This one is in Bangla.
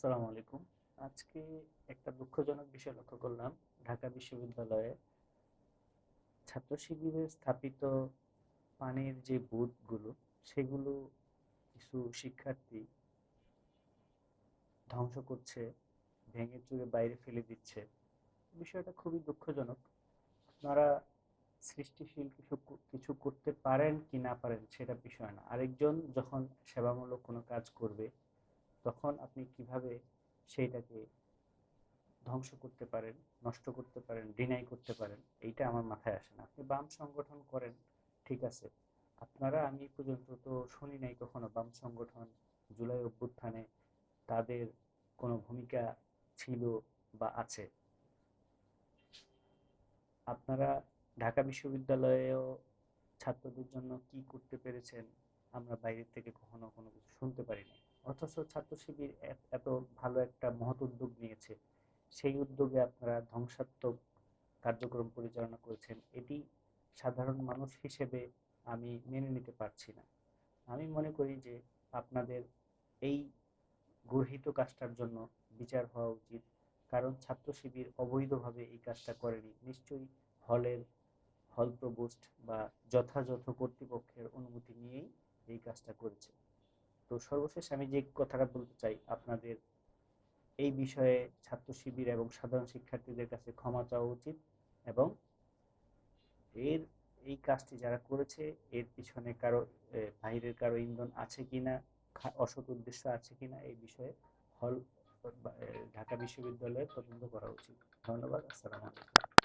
আসসালামু আলাইকুম। আজকে একটা দুঃখজনক বিষয় লক্ষ্য করলাম। ঢাকা বিশ্ববিদ্যালয়ে ছাত্র শিবিরে স্থাপিত পানির যে বুথগুলো, সেগুলো কিছু শিক্ষার্থী ধ্বংস করছে, ভেঙে চুরে বাইরে ফেলে দিচ্ছে। বিষয়টা খুবই দুঃখজনক। আপনারা সৃষ্টিশীল কিছু কিছু করতে পারেন কি না পারেন সেটা বিষয় না। আরেকজন যখন সেবামূলক কোনো কাজ করবে তখন আপনি কীভাবে সেইটাকে ধ্বংস করতে পারেন, নষ্ট করতে পারেন ডিনাই করতে পারেন, এইটা আমার মাথায় আসে না। আপনি বাম সংগঠন করেন, ঠিক আছে। আপনারা, আমি পর্যন্ত তো শুনি নাই কখনো বাম সংগঠন, জুলাই অভ্যুত্থানে তাদের কোনো ভূমিকা ছিল বা আছে? আপনারা ঢাকা বিশ্ববিদ্যালয়েও ছাত্রদের জন্য কি করতে পেরেছেন, আমরা বাইরের থেকে কখনো কোনো কিছু শুনতে পারিনি অথচ ছাত্র শিবির এত- ভালো একটা মহৎ উদ্যোগ নিয়েছে। সেই উদ্যোগে আপনারা ধ্বংসাত্মক কার্যক্রম পরিচালনা করেছেন। এটি সাধারণ মানুষ হিসেবে আমি মেনে নিতে পারছি না। আমি মনে করি যে আপনাদের এই গর্হিত কাজটার জন্য বিচার হওয়া উচিত। কারণ ছাত্র শিবির অবৈধভাবে এই কাজটা করেনি। নিশ্চয়ই হলের হল প্রবোস্ট বা যথাযথ কর্তৃপক্ষের অনুমতি নিয়েই এই কাজটা করেছে তো সর্বশেষ আমি যে কথাটা বলতে চাই আপনাদের এই বিষয়ে ছাত্র শিবির এবং সাধারণ শিক্ষার্থীদের কাছে ক্ষমা চাওয়া উচিত এবং এর এই কাজটি যারা করেছে এর পিছনে কারও এ, বাইরের কারও ইন্ধন আছে কিনা অসৎ উদ্দেশ্য আছে কিনা এই বিষয়ে হল ঢাকা বিশ্ববিদ্যালয়ে তদন্ত করা উচিত। ধন্যবাদ। আসসালামু আলাইকুম।